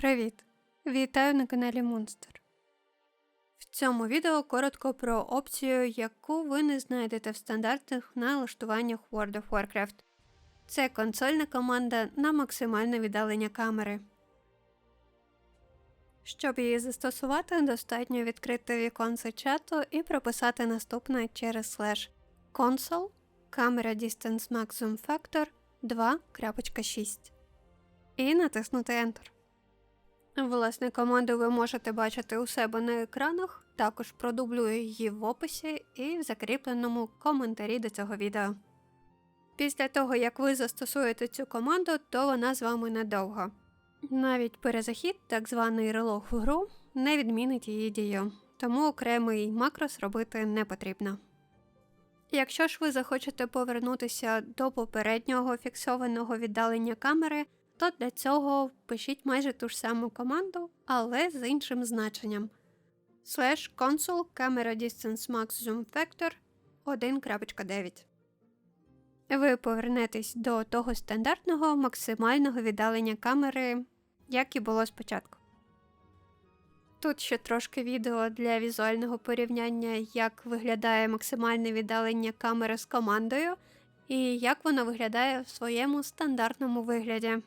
Привіт! Вітаю на каналі Monster. В цьому відео коротко про опцію, яку ви не знайдете в стандартних налаштуваннях World of Warcraft. Це консольна команда на максимальне віддалення камери. Щоб її застосувати, достатньо відкрити віконце чату і прописати наступне через слеш console camera distance maximum factor 2.6 і натиснути Enter. Власне, команду ви можете бачити у себе на екранах, також продублюю її в описі і в закріпленому коментарі до цього відео. Після того, як ви застосуєте цю команду, то вона з вами надовго. Навіть перезахід, так званий релог в гру, не відмінить її дію, тому окремий макрос робити не потрібно. Якщо ж ви захочете повернутися до попереднього фіксованого віддалення камери, то для цього пишіть майже ту ж саму команду, але з іншим значенням. Slash console camera distance max zoom factor 1.9. Ви повернетесь до того стандартного максимального віддалення камери, як і було спочатку. Тут ще трошки відео для візуального порівняння, як виглядає максимальне віддалення камери з командою, і як воно виглядає в своєму стандартному вигляді.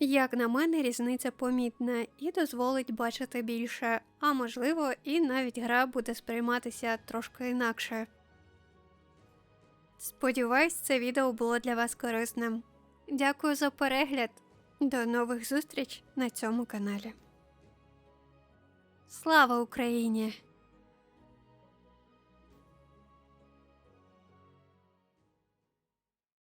Як на мене, різниця помітна і дозволить бачити більше, а можливо, і навіть гра буде сприйматися трошки інакше. Сподіваюсь, це відео було для вас корисним. Дякую за перегляд. До нових зустріч на цьому каналі. Слава Україні!